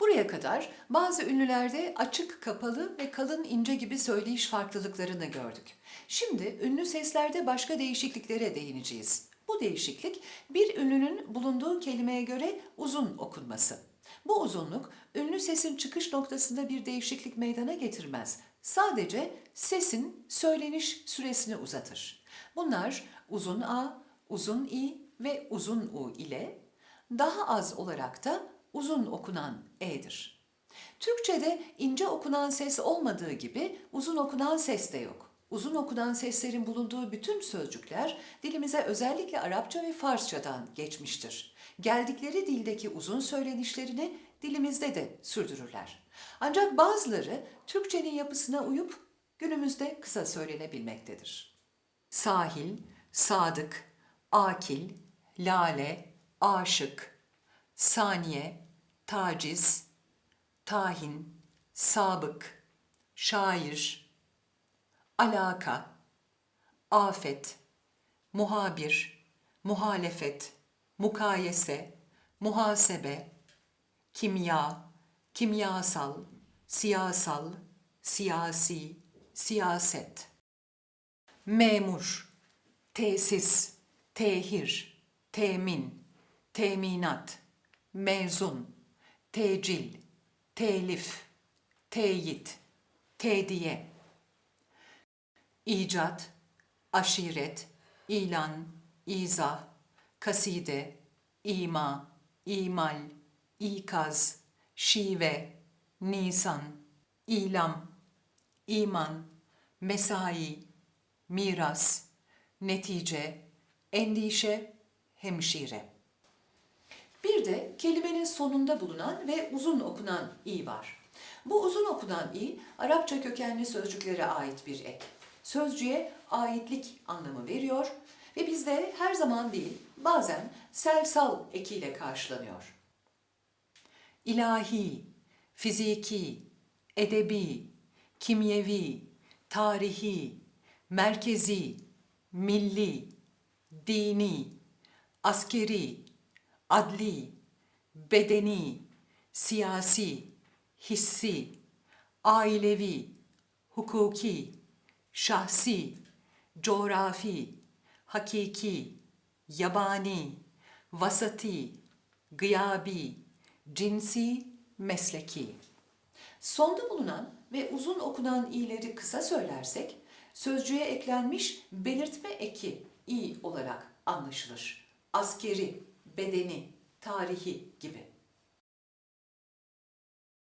Buraya kadar bazı ünlülerde açık, kapalı ve kalın ince gibi söyleyiş farklılıklarını gördük. Şimdi ünlü seslerde başka değişikliklere değineceğiz. Bu değişiklik bir ünlünün bulunduğu kelimeye göre uzun okunması. Bu uzunluk ünlü sesin çıkış noktasında bir değişiklik meydana getirmez. Sadece sesin söyleniş süresini uzatır. Bunlar uzun A, uzun I ve uzun U ile daha az olarak da uzun okunan E'dir. Türkçe'de ince okunan ses olmadığı gibi uzun okunan ses de yok. Uzun okunan seslerin bulunduğu bütün sözcükler dilimize özellikle Arapça ve Farsçadan geçmiştir. Geldikleri dildeki uzun söylenişlerini dilimizde de sürdürürler. Ancak bazıları Türkçenin yapısına uyup günümüzde kısa söylenebilmektedir. Sahil, sadık, akil, lale, aşık, saniye, taciz, tahin, sabık, şair, alaka, afet, muhabir, muhalefet, mukayese, muhasebe, kimya, kimyasal, siyasal, siyasi, siyaset. Memur, tesis, tehir, temin, teminat, mezun, tecil, telif, teyit, tediye, icat, aşiret, ilan, izah, kaside, ima, imal, ikaz, şive, nisan, ilam, iman, mesai, miras, netice, endişe, hemşire. Bir de kelimenin sonunda bulunan ve uzun okunan i var. Bu uzun okunan i Arapça kökenli sözcüklere ait bir ek. Sözcüğe aitlik anlamı veriyor ve bizde her zaman değil bazen selsal ekiyle karşılanıyor. İlahi, fiziki, edebi, kimyevi, tarihi, merkezi, milli, dini, askeri, adli, bedeni, siyasi, hissi, ailevi, hukuki, şahsi, coğrafi, hakiki, yabani, vasati, gıyabi, cinsi, mesleki. Sonda bulunan ve uzun okunan i'leri kısa söylersek, sözcüğe eklenmiş belirtme eki i olarak anlaşılır. Askeri, bedeni, tarihi gibi.